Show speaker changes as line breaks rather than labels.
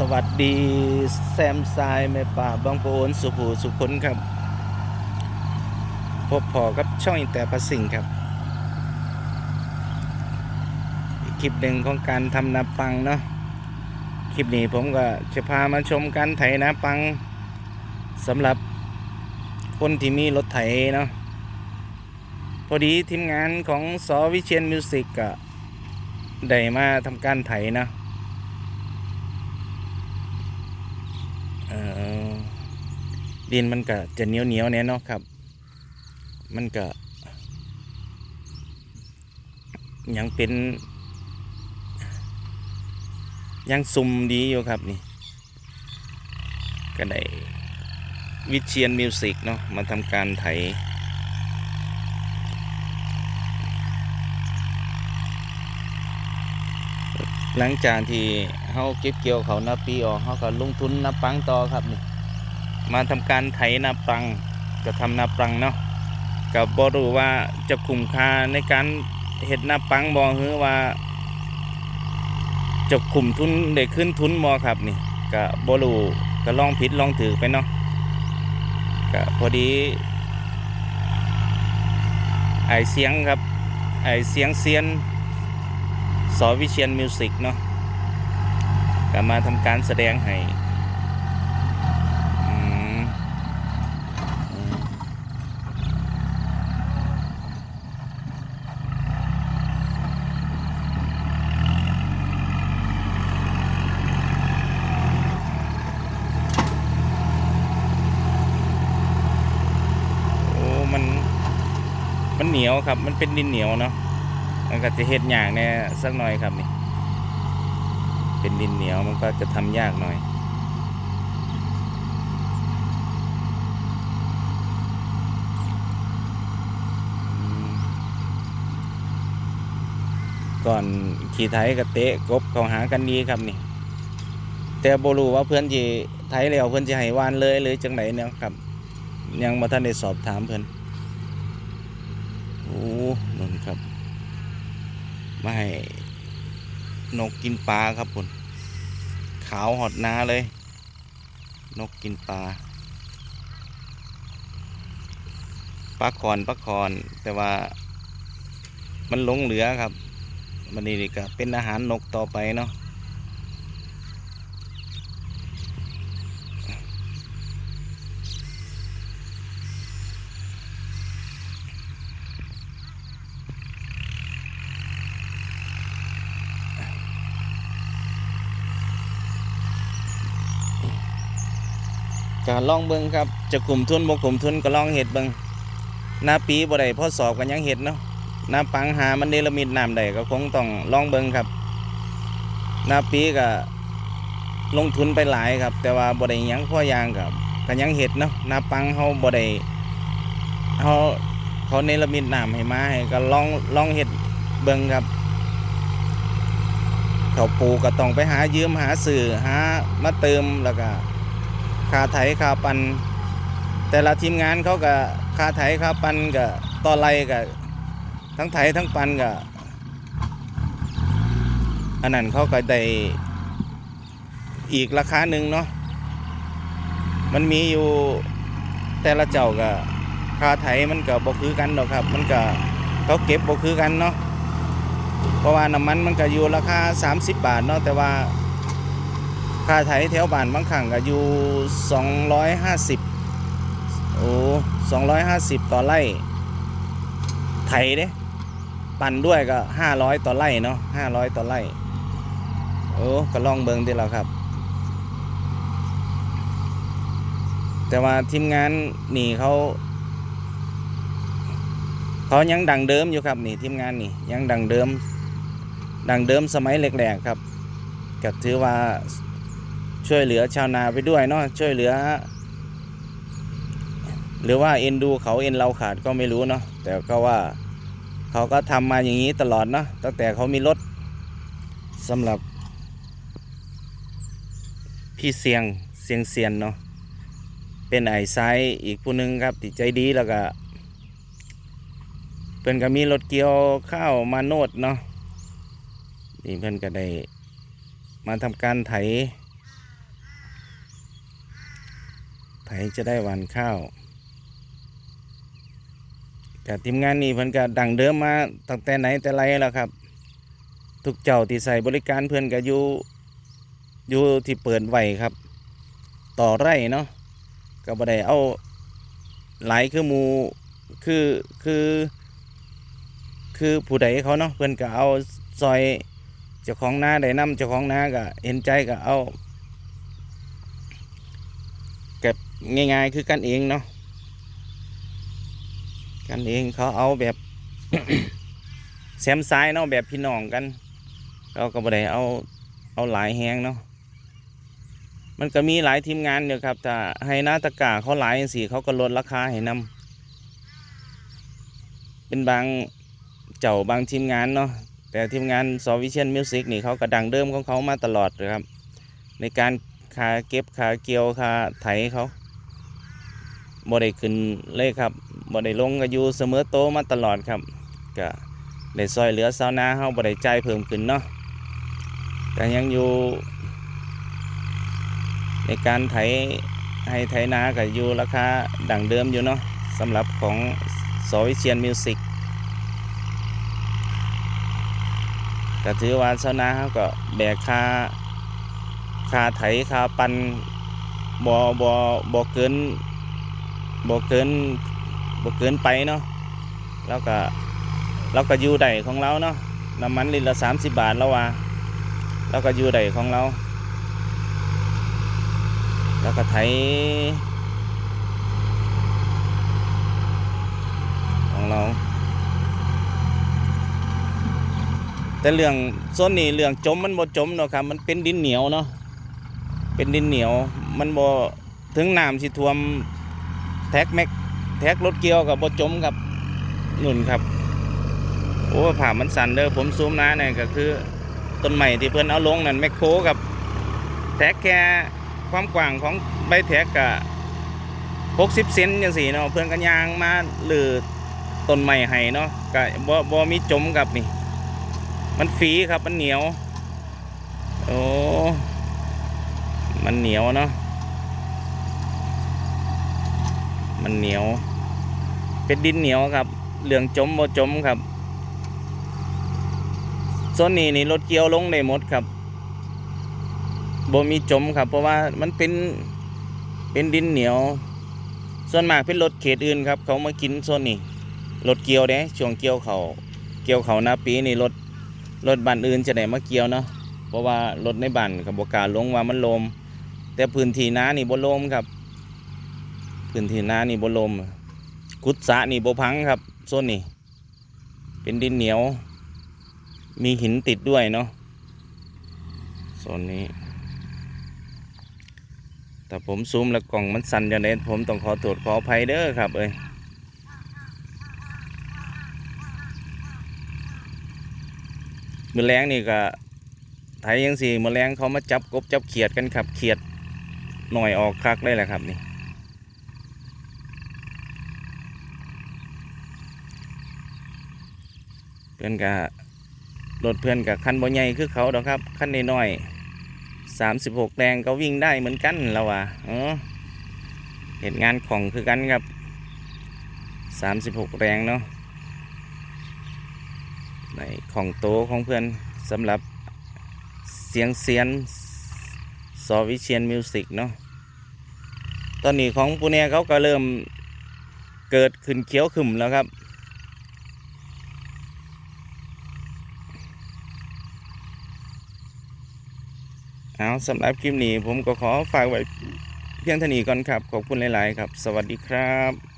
สวัสดีแซมซายแม่ป่าบางโปนสุภูสุขนครับ พบพอกับช่องอินแต่ประสิงครับคลิปหนึ่งของการทำนาปังเนาะคลิปนี้ผมก็จะพามาชมการไถนาปังสำหรับคนที่มีรถไถเนาะพอดีทีมงานของสอวิเชียนมิวสิกก็ได้มาทำการไถนะ เอ่อ ดินมันก็จะเหนียวเหนียวเนี่ยเนาะครับ มันก็ยังเป็น ยังซุ่มดีอยู่ครับนี่ ก็ได้วิเชียนมิวสิกเนาะมาทำการไถ หลังจากที่เฮาเก็บเกี่ยวเขานาปีออกเฮาก็ลงทุนนาปังต่อครับ มาทำการไถนาปังจะทำนาปังเนาะก็บ่รู้ว่าจะคุ้มค่าในการเฮ็ดนาปังบ่หรือว่าจะคุ้มทุนได้ขึ้นทุนบ่ครับนี่ก็บ่รู้ก็ลองผิดลองถือไปเนาะก็พอดีไอเสียงครับไอเสียงเซียน สอวิเชียนมิวสิกเนาะก็มาทำการแสดงให้อืมอืมโอ้มันมันเหนียวครับ มันเป็นดินเหนียวเนาะ มันก็จะเฮ็ดยากแน่สักหน่อยครับนี่ เป็นดินเหนียวมันก็จะทำยากหน่อยก่อนขี่ไถกับเตะกบเขาหากันดีครับนี่ แต่บรูว่าเพื่อนที่ไถแล้วเพื่อนจะให้วานเลยหรือจังไหนเนี่ยครับ ยังมาท่านได้สอบถามเพื่อนโอ้นั่นครับ มาให้นกกินปลาครับผมขาวหอดนาเลย นกกินปลาปลาคอนปลาคอน แต่ว่ามันหลงเหลือครับ มันนี่ก็เป็นอาหารนกต่อไปเนาะ ก็ลองเบิ่งครับจะกลุ่มทุนบ่กลุ่มทุนก็ลองเห็ดเบิ่งหน้าปีบ่ได้พอสอบกันยังเห็ดเนาะหน้าปังหามันเนรมิตน้ำได้ก็คงต้องลองเบิ่งครับหน้าปีก็ลงทุนไปหลายครับ แต่ว่าบ่ได้ยังพออยางกับก็ยังเห็ดเนาะหน้าปังเฮาบ่ได้เฮาเขาเนรมิตน้ำให้มาให้ก็ลองลองเห็ดเบิ่งครับเขาปูกก็ต้องไปหายืมหาสื่อหามาเติมแล้วก็ ค่าไถค่าปัน แต่ละทีมงานเขาก็ค่าไถค่าปันก็ต่อไรก็ทั้งไถทั้งปันก็อันนั้นเขาก็ได้อีกราคาหนึ่งเนาะมันมีอยู่แต่ละเจ้าก็ค่าไถมันก็บ่คือกันดอกครับ มันก็เขาเก็บบ่คือกันเนาะเพราะว่าน้ำมันมันก็อยู่ราคา 30 บาทเนาะแต่ว่า ค่าไถแถวบ้านบางครั้งก็อยู่ 250 โอ้250 ต่อไร่ไถเด้ปั่นด้วยก็ 500 ต่อไร่เนาะ500 ต่อไร่ โอ้ก็ลองเบิ่งดีแล้วครับ แต่ว่าทีมงานนี่เขาเขายังดังเดิมอยู่ครับนี่ทีมงานนี่ยังดังเดิม ดังเดิมสมัยแรกๆครับก็ถือว่า ช่วยเหลือชาวนาไปด้วยเนาะช่วยเหลือ หรือว่าเอ็นดูเขาเอ็นเราขาดก็ไม่รู้เนาะแต่ก็ว่าเขาก็ทำมาอย่างนี้ตลอดเนาะตั้งแต่เขามีรถสำหรับ พี่เสียงเสียงเซียนเนาะเป็นไอ้ไซอีกผู้หนึ่งครับที่ใจดีแล้วก็เพิ่นก็มีรถเกี่ยวข้าวมาโนดเนาะนี่เพิ่อนก็ได้มาทำการไถ ไถจะได้หวานข้าวแต่ทีมงานนี้เพิ่นก็ดังเดิมมาตั้งแต่ไหนแต่ไรแล้วครับ ทุกเจ้าที่ใส่บริการเพื่อนก็อยู่อยู่ที่เปิดไหวครับ ต่อไร่เนาะก็บ่ได้เอาหลายคือหมูคือคือ คือผู้ใดเขาเนาะเพื่อนก็เอาซอยเจ้าของนาได้นำเจ้าของนาก็เห็นใจก็เอา ก็บง่าย ๆ คือกันเองเนาะกันเองเขาเอาแบบแซมซ้ายเนาะแบบพี่น้องกัน เราก็บ่ได้เอาเอาหลายแหงเนาะมันก็มีหลายทีมงานอยู่ครับถ้าให้หนาตะกร้าเขาหลายสิเขาก็ลดราคาให้นำเป็นบางเจ้าบางทีมงานเนาะแต่ทีมงานซอวิเชียนมิวสิกนี่เขากระดังเดิมของเขามาตลอดเลยครับ ในการ คาเก็บคาเกี่ยวคาไถเขาบ่ได้ขึ้นเลยครับบ่ได้ลงก็อยู่เสมอโตมาตลอดครับก็ได้ซอยเหลือซาวนาเขาบ่ได้ใจเพิ่มขึ้นเนาะแต่ยังอยู่ ในการไถให้ไถนาก็อยู่ราคาดังเดิมอยู่เนาะสำหรับของซอวิเชียนมิวสิกก็ถือว่าชาวนาเขาก็แบกค่า ค่าไถค่าปันบ่บ่บ่เกินบ่เกินบ่เกินไปเนาะแล้วก็เราก็อยู่ได้ของเราเนาะน้ำมันลิตรละสามสิบบาทแล้วว่าเราก็อยู่ได้ของเรา แล้วก็ไถของเรา แต่เรื่องส้นนี่เรื่องจมมันบ่จมเนาะครับมันเป็นดินเหนียวเนาะ เป็นดินเหนียว มันบ่ถึงน้ำสิท่วมแท็กแม็กแท็กรถเกียวกับบ่จมครับหนุนครับโอ้ผ่ามันสั่นเด้อผมซูมน้าเนี่ยก็คือต้นใหม่ที่เพิ่นเอาลงนั่นแมคโครกับแท็กแค่ความกว้างของใบแท็กกะ60เซนจังซี่เนาะเพิ่อนก็ย่างมาหรือต้นใหม่ให้เนาะก็บ่บ่มีจมกับนี่ มันฝีครับมันเหนียว โอ้ มันเหนียวเนาะมันเหนียว เป็นดินเหนียวครับเหลืองจมบ่จมครับโซนนี้นี่รถเกี่ยวลงได้หมดครับบ่มีจมครับ เพราะว่ามันเป็นเป็นดินเหนียว ส่วนมากเป็นรถเขตอื่นครับ เขามากินโซนนี้รถเกี่ยวเด้ช่วงเกี่ยวเขาเกี่ยวเขาหน้าปีนี่รถรถบ้านอื่นจะได้มาเกี่ยวเนาะเพราะว่ารถในบ้านกับบกาลงว่ามันลม แต่พื้นที่นานี่บ่ลมครับ พื้นที่นานี่บ่ลมกุดสะนี่บ่พังครับโซนนี่ เป็นดินเหนียว มีหินติดด้วยเนาะโซนนี้แต่ผมซูมแล้วกล่องมันสั่นอย่างนี้ผมต้องขอโทษขออภัยเด้อครับเอ้ยมือแรงนี่ก็ไถยังสี่มือแรงเขามาจับกบจับเขียดกันครับเขียด หน่อยออกคักได้แหละครับนี่เพื่อนกะรถเพื่อนกับคันบ่ใหญ่คือเขาดอกครับคันน้อยๆสามสิบหกแรงก็วิ่งได้เหมือนกันแล้วว่ะเออเห็นงานของคือกันครับสามสิบหกแรงเนาะในของโตของเพื่อนสำหรับเสียงเสียน ซอวิเชียนมิวสิกเนาะตอนนี้ของปูเนียเขาก็เริ่มเกิดขึ้นเขียวขึ้นแล้วครับ เอาสำหรับคลิปนี้ผมก็ขอฝากไว้เพียงเท่านี้ก่อนครับ ขอบคุณหลาย ๆ ครับ สวัสดีครับ